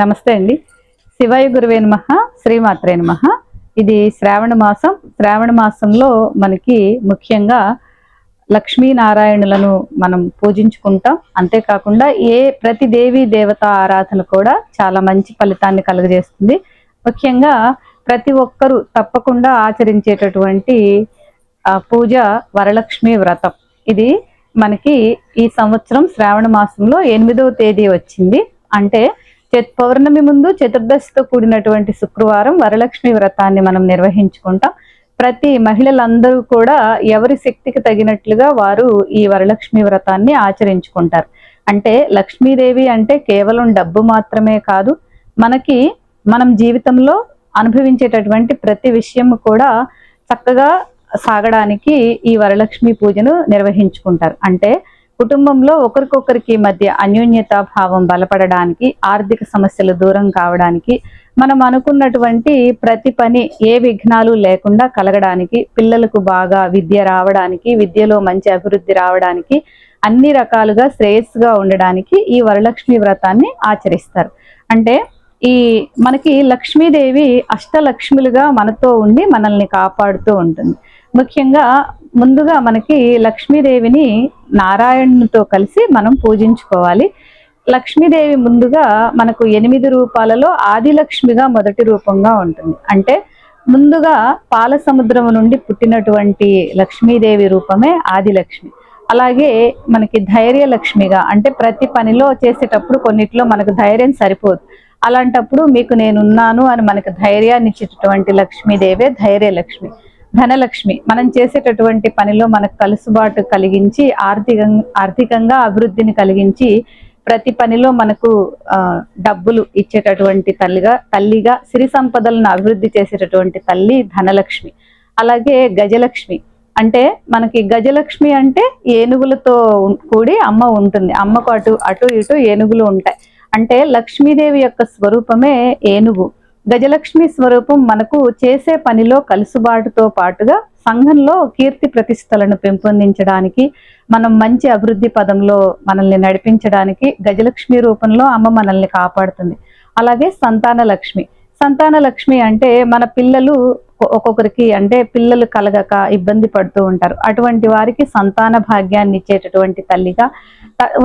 నమస్తే అండి. శివాయ గురువే నమ శ్రీమాత్రే నమ. ఇది శ్రావణ మాసం. శ్రావణ మాసంలో మనకి ముఖ్యంగా లక్ష్మీనారాయణులను మనం పూజించుకుంటాం. అంతేకాకుండా ఏ ప్రతి దేవి దేవత ఆరాధన కూడా చాలా మంచి ఫలితాన్ని కలుగజేస్తుంది. ముఖ్యంగా ప్రతి ఒక్కరూ తప్పకుండా ఆచరించేటటువంటి పూజ వరలక్ష్మి వ్రతం. ఇది మనకి ఈ సంవత్సరం శ్రావణ మాసంలో ఎనిమిదవ తేదీ వచ్చింది. అంటే పౌర్ణమి ముందు చతుర్దశితో కూడినటువంటి శుక్రవారం వరలక్ష్మి వ్రతాన్ని మనం నిర్వహించుకుంటాం. ప్రతి మహిళలందరూ కూడా ఎవరి శక్తికి తగినట్లుగా వారు ఈ వరలక్ష్మి వ్రతాన్ని ఆచరించుకుంటారు. అంటే లక్ష్మీదేవి అంటే కేవలం డబ్బు మాత్రమే కాదు మనకి మనం జీవితంలో అనుభవించేటటువంటి ప్రతి విషయం కూడా చక్కగా సాగడానికి ఈ వరలక్ష్మి పూజను నిర్వహించుకుంటారు. అంటే కుటుంబంలో ఒకరికొకరికి మధ్య అన్యోన్యత భావం బలపడడానికి ఆర్థిక సమస్యలు దూరం కావడానికి మనం అనుకున్నటువంటి ప్రతి పని ఏ విఘ్నాలు లేకుండా కలగడానికి పిల్లలకు బాగా విద్య రావడానికి విద్యలో మంచి అభివృద్ధి రావడానికి అన్ని రకాలుగా శ్రేయస్సుగా ఉండడానికి ఈ వరలక్ష్మి వ్రతాన్ని ఆచరిస్తారు. అంటే ఈ మనకి లక్ష్మీదేవి అష్టలక్ష్ములుగా మనతో ఉండి మనల్ని కాపాడుతూ ఉంటుంది. ముఖ్యంగా ముందుగా మనకి లక్ష్మీదేవిని నారాయణునితో కలిసి మనం పూజించుకోవాలి. లక్ష్మీదేవి ముందుగా మనకు ఎనిమిది రూపాలలో ఆదిలక్ష్మిగా మొదటి రూపంగా ఉంటుంది. అంటే ముందుగా పాల సముద్రం నుండి పుట్టినటువంటి లక్ష్మీదేవి రూపమే ఆదిలక్ష్మి. అలాగే మనకి ధైర్య లక్ష్మిగా అంటే ప్రతి పనిలో చేసేటప్పుడు కొన్నిట్లో మనకు ధైర్యం సరిపోదు. అలాంటప్పుడు మీకు నేనున్నాను అని మనకు ధైర్యాన్ని ఇచ్చేటటువంటి లక్ష్మీదేవే ధైర్యలక్ష్మి. ధనలక్ష్మి. మనం చేసేటటువంటి పనిలో మనకు కలుసుబాటు కలిగించి ఆర్థిక ఆర్థికంగా అభివృద్ధిని కలిగించి ప్రతి పనిలో మనకు డబ్బులు ఇచ్చేటటువంటి తల్లిగా తల్లిగా సిరి సంపదలను అభివృద్ధి చేసేటటువంటి తల్లి ధనలక్ష్మి. అలాగే గజలక్ష్మి. అంటే మనకి గజలక్ష్మి అంటే ఏనుగులతో కూడి అమ్మ ఉంటుంది. అమ్మకు అటు అటు ఇటు ఏనుగులు ఉంటాయి. అంటే లక్ష్మీదేవి యొక్క స్వరూపమే ఏనుగు. గజలక్ష్మి స్వరూపం మనకు చేసే పనిలో కలుసుబాటుతో పాటుగా సంఘంలో కీర్తి ప్రతిష్టలను పెంపొందించడానికి మనం మంచి అభివృద్ధి పదంలో మనల్ని నడిపించడానికి గజలక్ష్మి రూపంలో అమ్మ మనల్ని కాపాడుతుంది. అలాగే సంతాన లక్ష్మి. సంతాన లక్ష్మి అంటే మన పిల్లలు ఒక్కొక్కరికి అంటే పిల్లలు కలగక ఇబ్బంది పడుతూ ఉంటారు. అటువంటి వారికి సంతాన భాగ్యాన్ని ఇచ్చేటటువంటి తల్లిగా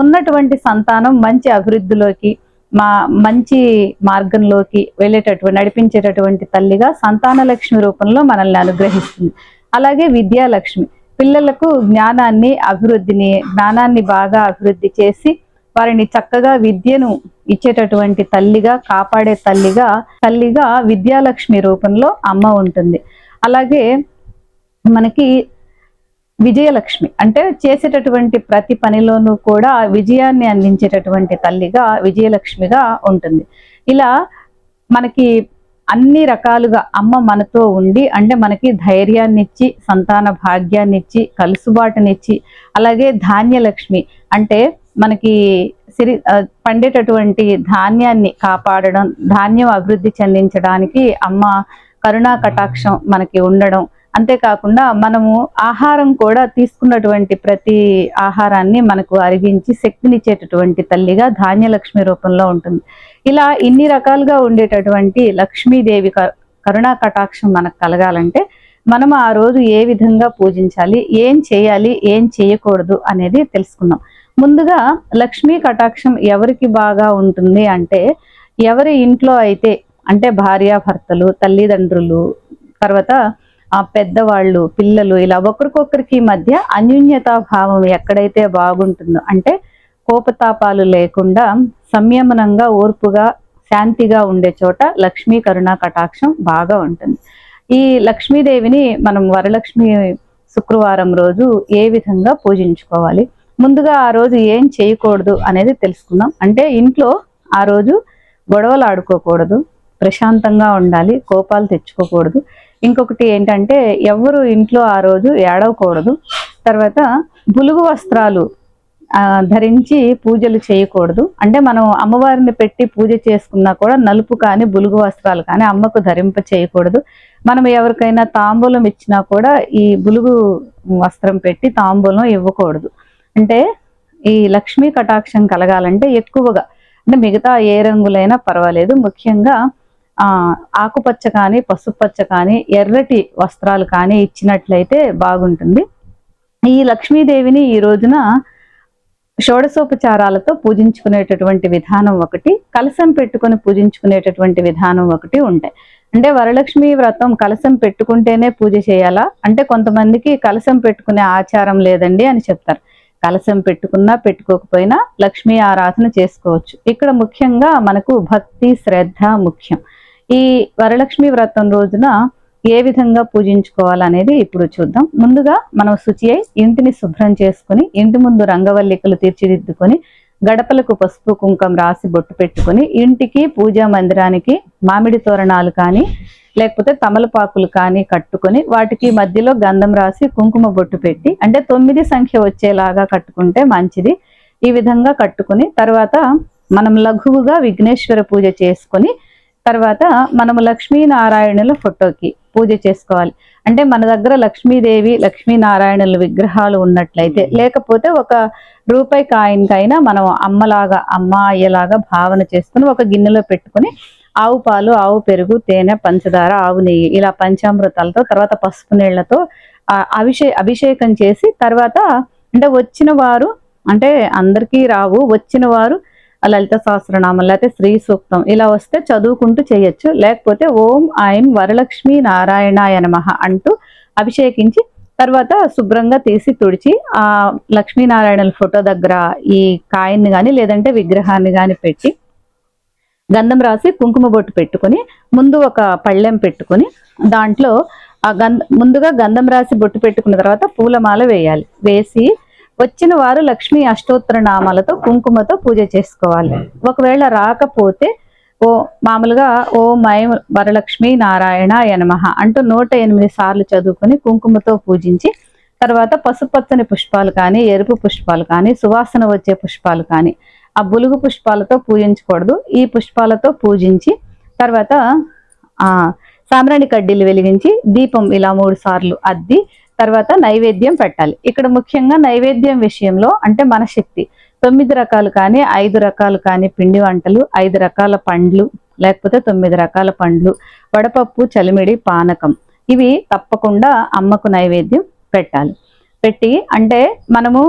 ఉన్నటువంటి సంతానం మంచి అభివృద్ధిలోకి మా మంచి మార్గంలోకి వెళ్ళేటటువంటి నడిపించేటటువంటి తల్లిగా సంతాన లక్ష్మి రూపంలో మనల్ని అనుగ్రహిస్తుంది. అలాగే విద్యాలక్ష్మి. పిల్లలకు జ్ఞానాన్ని అభివృద్ధిని జ్ఞానాన్ని బాగా అభివృద్ధి చేసి వారిని చక్కగా విద్యను ఇచ్చేటటువంటి తల్లిగా కాపాడే తల్లిగా తల్లిగా విద్యాలక్ష్మి రూపంలో అమ్మ ఉంటుంది. అలాగే మనకి విజయలక్ష్మి. అంటే చేసేటటువంటి ప్రతి పనిలోనూ కూడా విజయాన్ని అందించేటటువంటి తల్లిగా విజయలక్ష్మిగా ఉంటుంది. ఇలా మనకి అన్ని రకాలుగా అమ్మ మనతో ఉండి అంటే మనకి ధైర్యాన్నిచ్చి సంతాన భాగ్యాన్ని ఇచ్చి కలుసుబాటునిచ్చి అలాగే ధాన్యలక్ష్మి. అంటే మనకి సిరి పండేటటువంటి ధాన్యాన్ని కాపాడడం ధాన్యం అభివృద్ధి చెందించడానికి అమ్మ కరుణా కటాక్షం మనకి ఉండడం అంతేకాకుండా మనము ఆహారం కూడా తీసుకున్నటువంటి ప్రతి ఆహారాన్ని మనకు అరిగించి శక్తినిచ్చేటటువంటి తల్లిగా ధాన్యలక్ష్మి రూపంలో ఉంటుంది. ఇలా ఇన్ని రకాలుగా ఉండేటటువంటి లక్ష్మీదేవి క- కరుణా కటాక్షం మనకు కలగాలంటే మనం ఆ రోజు ఏ విధంగా పూజించాలి ఏం చేయాలి ఏం చేయకూడదు అనేది తెలుసుకుందాం. ముందుగా లక్ష్మీ కటాక్షం ఎవరికి బాగా ఉంటుంది అంటే ఎవరి ఇంట్లో అయితే అంటే భార్యాభర్తలు తల్లిదండ్రులు తర్వాత ఆ పెద్దవాళ్ళు పిల్లలు ఇలా ఒకరికొకరికి మధ్య అన్యోన్యతా భావం ఎక్కడైతే బాగుంటుందో అంటే కోపతాపాలు లేకుండా సంయమనంగా ఓర్పుగా శాంతిగా ఉండే చోట లక్ష్మీ కరుణా కటాక్షం బాగా ఉంటుంది. ఈ లక్ష్మీదేవిని మనం వరలక్ష్మి శుక్రవారం రోజు ఏ విధంగా పూజించుకోవాలి? ముందుగా ఆ రోజు ఏం చేయకూడదు అనేది తెలుసుకుందాం. అంటే ఇంట్లో ఆ రోజు గొడవలు ఆడుకోకూడదు ప్రశాంతంగా ఉండాలి కోపాలు తెచ్చుకోకూడదు. ఇంకొకటి ఏంటంటే ఎవరు ఇంట్లో ఆ రోజు ఏడవకూడదు. తర్వాత బులుగు వస్త్రాలు ధరించి పూజలు చేయకూడదు. అంటే మనం అమ్మవారిని పెట్టి పూజ చేసుకున్నా కూడా నలుపు కానీ బులుగు వస్త్రాలు కానీ అమ్మకు ధరింప చేయకూడదు. మనం ఎవరికైనా తాంబూలం ఇచ్చినా కూడా ఈ బులుగు వస్త్రం పెట్టి తాంబూలం ఇవ్వకూడదు. అంటే ఈ లక్ష్మీ కటాక్షం కలగాలంటే ఎక్కువగా అంటే మిగతా ఏ రంగులైనా పర్వాలేదు. ముఖ్యంగా ఆకుపచ్చ కానీ పసుపచ్చ కానీ ఎర్రటి వస్త్రాలు కానీ ఇచ్చినట్లయితే బాగుంటుంది. ఈ లక్ష్మీదేవిని ఈ రోజున షోడశోపచారాలతో పూజించుకునేటటువంటి విధానం ఒకటి కలసం పెట్టుకొని పూజించుకునేటటువంటి విధానం ఒకటి ఉంటాయి. అంటే వరలక్ష్మి వ్రతం కలసం పెట్టుకుంటేనే పూజ చేయాలా? అంటే కొంతమందికి కలసం పెట్టుకునే ఆచారం లేదండి అని చెప్తారు. కలసం పెట్టుకున్నా పెట్టుకోకపోయినా లక్ష్మీ ఆరాధన చేసుకోవచ్చు. ఇక్కడ ముఖ్యంగా మనకు భక్తి శ్రద్ధ ముఖ్యం. ఈ వరలక్ష్మి వ్రతం రోజున ఏ విధంగా పూజించుకోవాలనేది ఇప్పుడు చూద్దాం. ముందుగా మనం శుచి అయి ఇంటిని శుభ్రం చేసుకుని ఇంటి ముందు రంగవల్లికలు తీర్చిదిద్దుకొని గడపలకు పసుపు కుంకం రాసి బొట్టు పెట్టుకొని ఇంటికి పూజా మందిరానికి మామిడి తోరణాలు కానీ లేకపోతే తమలపాకులు కానీ కట్టుకొని వాటికి మధ్యలో గంధం రాసి కుంకుమ బొట్టు పెట్టి అంటే తొమ్మిది సంఖ్య వచ్చేలాగా కట్టుకుంటే మంచిది. ఈ విధంగా కట్టుకుని తర్వాత మనం లఘువుగా విఘ్నేశ్వర పూజ చేసుకొని తర్వాత మనము లక్ష్మీనారాయణుల ఫోటోకి పూజ చేసుకోవాలి. అంటే మన దగ్గర లక్ష్మీదేవి లక్ష్మీనారాయణుల విగ్రహాలు ఉన్నట్లయితే లేకపోతే ఒక రూపాయి కాయిన్కైనా మనం అమ్మలాగా అమ్మ అయ్యలాగా భావన చేసుకుని ఒక గిన్నెలో పెట్టుకుని ఆవు పాలు ఆవు పెరుగు తేనె పంచదార ఆవు నెయ్యి ఇలా పంచామృతాలతో తర్వాత పసుపు నీళ్ళతో అభిషే అభిషేకం చేసి తర్వాత అంటే వచ్చిన వారు అంటే అందరికీ రావు వచ్చిన వారు లలిత సహస్రనామం లేకపోతే శ్రీ సూక్తం ఇలా వస్తే చదువుకుంటూ చేయొచ్చు. లేకపోతే ఓం ఆయం వరలక్ష్మి నారాయణాయ నమః అంటూ అభిషేకించి తర్వాత శుభ్రంగా తీసి తుడిచి ఆ లక్ష్మీనారాయణల ఫోటో దగ్గర ఈ కాయన్ని కానీ లేదంటే విగ్రహాన్ని కానీ పెట్టి గంధం రాసి కుంకుమ బొట్టు పెట్టుకొని ముందు ఒక పళ్ళెం పెట్టుకొని దాంట్లో ఆ గంధ ముందుగా గంధం రాసి బొట్టు పెట్టుకున్న తర్వాత పూలమాల వేయాలి. వేసి వచ్చిన వారు లక్ష్మీ అష్టోత్తర నామాలతో కుంకుమతో పూజ చేసుకోవాలి. ఒకవేళ రాకపోతే ఓ మామూలుగా ఓ మై వరలక్ష్మి నారాయణ యనమహ అంటూ నూట ఎనిమిది సార్లు చదువుకొని కుంకుమతో పూజించి తర్వాత పసుపచ్చని పుష్పాలు కానీ ఎరుపు పుష్పాలు కానీ సువాసన వచ్చే పుష్పాలు కానీ ఆ బులుగు పుష్పాలతో పూజించకూడదు. ఈ పుష్పాలతో పూజించి తర్వాత ఆ సాంబ్రాణి కడ్డీలు వెలిగించి దీపం ఇలా మూడు సార్లు అద్ది తర్వాత నైవేద్యం పెట్టాలి. ఇక్కడ ముఖ్యంగా నైవేద్యం విషయంలో అంటే మన శక్తి. తొమ్మిది రకాలు కానీ ఐదు రకాలు కానీ పిండి వంటలు ఐదు రకాల పండ్లు లేకపోతే తొమ్మిది రకాల పండ్లు వడపప్పు చలిమిడి పానకం. ఇవి తప్పకుండా అమ్మకు నైవేద్యం పెట్టాలి. పెట్టి అంటే మనము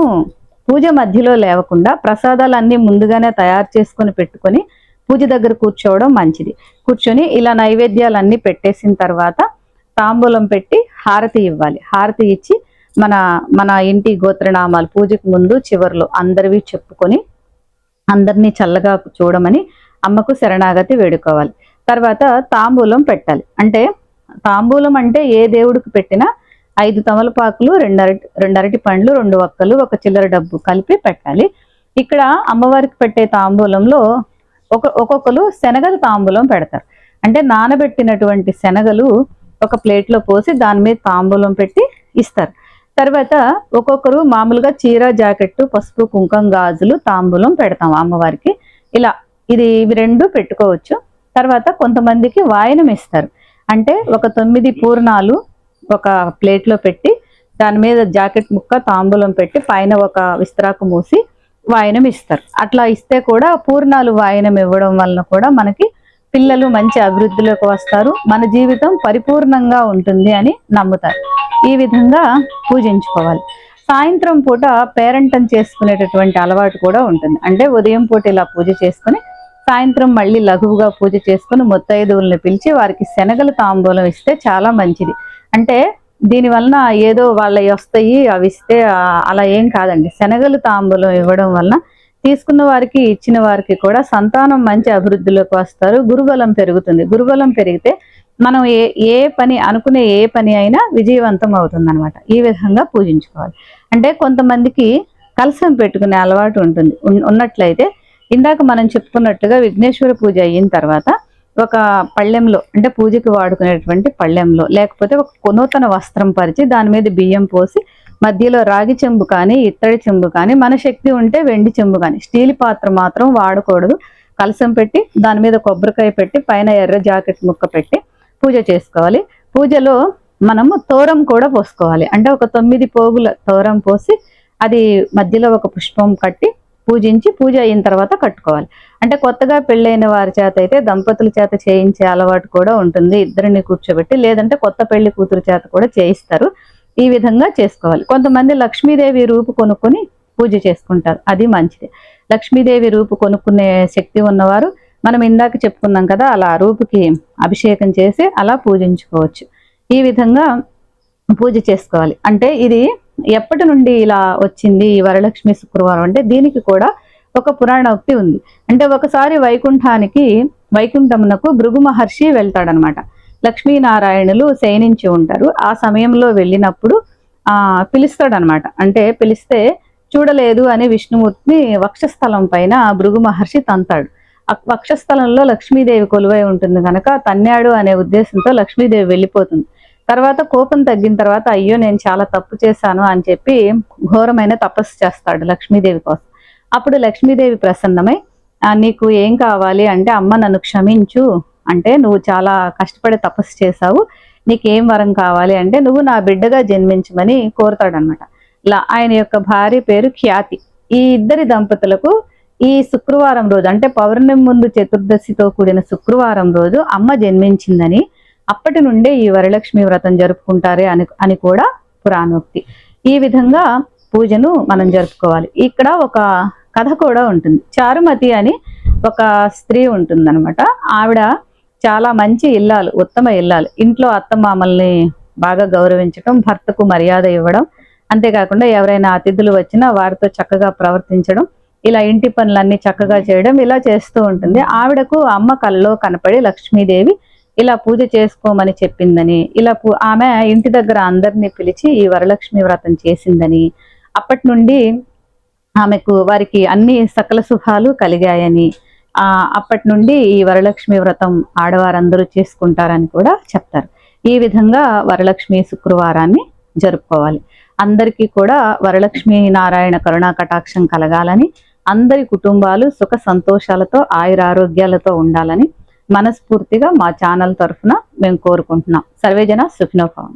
పూజ మధ్యలో లేవకుండా ప్రసాదాలన్నీ ముందుగానే తయారు చేసుకొని పెట్టుకొని పూజ దగ్గర కూర్చోవడం మంచిది. కూర్చొని ఇలా నైవేద్యాలన్నీ పెట్టేసిన తర్వాత తాంబూలం పెట్టి హారతి ఇవ్వాలి. హారతి ఇచ్చి మన మన ఇంటి గోత్రనామాలు పూజకు ముందు చివర్లో అందరివి చెప్పుకొని అందరినీ చల్లగా చూడమని అమ్మకు శరణాగతి వేడుకోవాలి. తర్వాత తాంబూలం పెట్టాలి. అంటే తాంబూలం అంటే ఏ దేవుడికి పెట్టినా ఐదు తమలపాకులు రెండరటి రెండరటి పండ్లు రెండు ఒక్కలు ఒక చిల్లర డబ్బు కలిపి పెట్టాలి. ఇక్కడ అమ్మవారికి పెట్టే తాంబూలంలో ఒక ఒక్కొక్కరు శనగలు తాంబూలం పెడతారు. అంటే నానబెట్టినటువంటి శనగలు ఒక ప్లేట్లో పోసి దాని మీద తాంబూలం పెట్టి ఇస్తారు. తర్వాత ఒక్కొక్కరు మామూలుగా చీర జాకెట్ పసుపు కుంకం గాజులు తాంబూలం పెడతాం అమ్మవారికి. ఇలా ఇది ఇవి రెండు పెట్టుకోవచ్చు. తర్వాత కొంతమందికి వాయనం ఇస్తారు. అంటే ఒక తొమ్మిది పూర్ణాలు ఒక ప్లేట్లో పెట్టి దాని మీద జాకెట్ ముక్క తాంబూలం పెట్టి పైన ఒక విస్తరాకు మూసి వాయనం ఇస్తారు. అట్లా ఇస్తే కూడా పూర్ణాలు వాయనం ఇవ్వడం వలన కూడా మనకి పిల్లలు మంచి అభివృద్ధిలోకి వస్తారు. మన జీవితం పరిపూర్ణంగా ఉంటుంది అని నమ్ముతారు. ఈ విధంగా పూజించుకోవాలి. సాయంత్రం పూట పేరంటం చేసుకునేటటువంటి అలవాటు కూడా ఉంటుంది. అంటే ఉదయం పూట ఇలా పూజ చేసుకుని సాయంత్రం మళ్ళీ లఘువుగా పూజ చేసుకుని ముత్తైదువులను పిలిచి వారికి శనగలు తాంబూలం ఇస్తే చాలా మంచిది. అంటే దీని వలన ఏదో వాళ్ళవి వస్తాయి అవి ఇస్తే అలా ఏం కాదండి. శనగలు తాంబూలం ఇవ్వడం వలన తీసుకున్న వారికి ఇచ్చిన వారికి కూడా సంతానం మంచి అభివృద్ధిలోకి వస్తారు. గురుబలం పెరుగుతుంది. గురుబలం పెరిగితే మనం ఏ ఏ పని అనుకునే ఏ పని అయినా విజయవంతం అవుతుంది ఈ విధంగా పూజించుకోవాలి. అంటే కొంతమందికి కలసం పెట్టుకునే అలవాటు ఉంటుంది. ఉన్నట్లయితే ఇందాక మనం చెప్పుకున్నట్టుగా విఘ్నేశ్వర పూజ అయిన తర్వాత ఒక పళ్ళెంలో అంటే పూజకి వాడుకునేటువంటి పళ్ళెంలో లేకపోతే ఒక నూతన వస్త్రం పరిచి దాని మీద బియ్యం పోసి మధ్యలో రాగి చెంబు కానీ ఇత్తడి చెంబు కానీ మన శక్తి ఉంటే వెండి చెంబు కానీ స్టీల్ పాత్ర మాత్రం వాడకూడదు. కలసం పెట్టి దాని మీద కొబ్బరికాయ పెట్టి పైన ఎర్ర జాకెట్ ముక్క పెట్టి పూజ చేసుకోవాలి. పూజలో మనము తోరం కూడా పోసుకోవాలి. అంటే ఒక తొమ్మిది పోగుల తోరం పోసి అది మధ్యలో ఒక పుష్పం కట్టి పూజించి పూజ అయిన తర్వాత కట్టుకోవాలి. అంటే కొత్తగా పెళ్ళైన వారి చేత అయితే దంపతుల చేత చేయించే అలవాటు కూడా ఉంటుంది. ఇద్దరిని కూర్చోబెట్టి లేదంటే కొత్త పెళ్ళి కూతురు చేత కూడా చేయిస్తారు. ఈ విధంగా చేసుకోవాలి. కొంతమంది లక్ష్మీదేవి రూపు కొనుక్కొని పూజ చేసుకుంటారు. అది మంచిది. లక్ష్మీదేవి రూపు కొనుక్కునే శక్తి ఉన్నవారు మనం ఇందాక చెప్పుకున్నాం కదా అలా రూపుకి అభిషేకం చేసి అలా పూజించుకోవచ్చు. ఈ విధంగా పూజ చేసుకోవాలి. అంటే ఇది ఎప్పటి నుండి ఇలా వచ్చింది ఈ వరలక్ష్మి శుక్రవారం అంటే దీనికి కూడా ఒక పురాణోక్తి ఉంది. అంటే ఒకసారి వైకుంఠానికి వైకుంఠమునకు భృగు మహర్షి వెళ్తాడనమాట. లక్ష్మీనారాయణులు శయనించి ఉంటారు. ఆ సమయంలో వెళ్ళినప్పుడు ఆ పిలుస్తాడనమాట. అంటే పిలిస్తే చూడలేదు అని విష్ణుమూర్తిని వక్షస్థలం పైన భృగు మహర్షి తంతాడు. వక్షస్థలంలో లక్ష్మీదేవి కొలువై ఉంటుంది కనుక తన్నాడు అనే ఉద్దేశంతో లక్ష్మీదేవి వెళ్ళిపోతుంది. తర్వాత కోపం తగ్గిన తర్వాత అయ్యో నేను చాలా తప్పు చేశాను అని చెప్పి ఘోరమైన తపస్సు చేస్తాడు లక్ష్మీదేవి కోసం. అప్పుడు లక్ష్మీదేవి ప్రసన్నమై నీకు ఏం కావాలి అంటే అమ్మ నన్ను క్షమించు అంటే నువ్వు చాలా కష్టపడి తపస్సు చేశావు. నీకేం వరం కావాలి అంటే నువ్వు నా బిడ్డగా జన్మించమని కోరుతాడనమాట ఇలా ఆయన యొక్క భార్య పేరు ఖ్యాతి. ఈ ఇద్దరి దంపతులకు ఈ శుక్రవారం రోజు అంటే పౌర్ణమి ముందు చతుర్దశితో కూడిన శుక్రవారం రోజు అమ్మ జన్మించిందని అప్పటి నుండే ఈ వరలక్ష్మి వ్రతం జరుపుకుంటారే అని అని కూడా పురాణోక్తి. ఈ విధంగా పూజను మనం జరుపుకోవాలి. ఇక్కడ ఒక కథ కూడా ఉంటుంది. చారుమతి అని ఒక స్త్రీ ఉంటుందన్నమాట. ఆవిడ చాలా మంచి ఇల్లాలు ఉత్తమ ఇల్లాలు. ఇంట్లో అత్తమామల్ని బాగా గౌరవించడం భర్తకు మర్యాద ఇవ్వడం అంతేకాకుండా ఎవరైనా అతిథులు వచ్చినా వారితో చక్కగా ప్రవర్తించడం ఇలా ఇంటి పనులన్నీ చక్కగా చేయడం ఇలా చేస్తూ ఉంటుంది. ఆవిడకు అమ్మ కళ్ళలో కనపడి లక్ష్మీదేవి ఇలా పూజ చేసుకోమని చెప్పిందని ఇలా పూ- ఆమె ఇంటి దగ్గర అందరినీ పిలిచి ఈ వరలక్ష్మి వ్రతం చేసిందని అప్పటి నుండి ఆమెకు వారికి అన్ని సకల సుఖాలు కలిగాయని అప్పటి నుండి ఈ వరలక్ష్మి వ్రతం ఆడవారందరూ చేసుకుంటారని కూడా చెప్తారు. ఈ విధంగా వరలక్ష్మి శుక్రవారాన్ని జరుపుకోవాలి. అందరికీ కూడా వరలక్ష్మి నారాయణ కరుణా కటాక్షం కలగాలని అందరి కుటుంబాలు సుఖ సంతోషాలతో ఆయురారోగ్యాలతో ఉండాలని మనస్ఫూర్తిగా మా ఛానల్ తరఫున మేము కోరుకుంటున్నాం. సర్వేజన సుఖినోభవం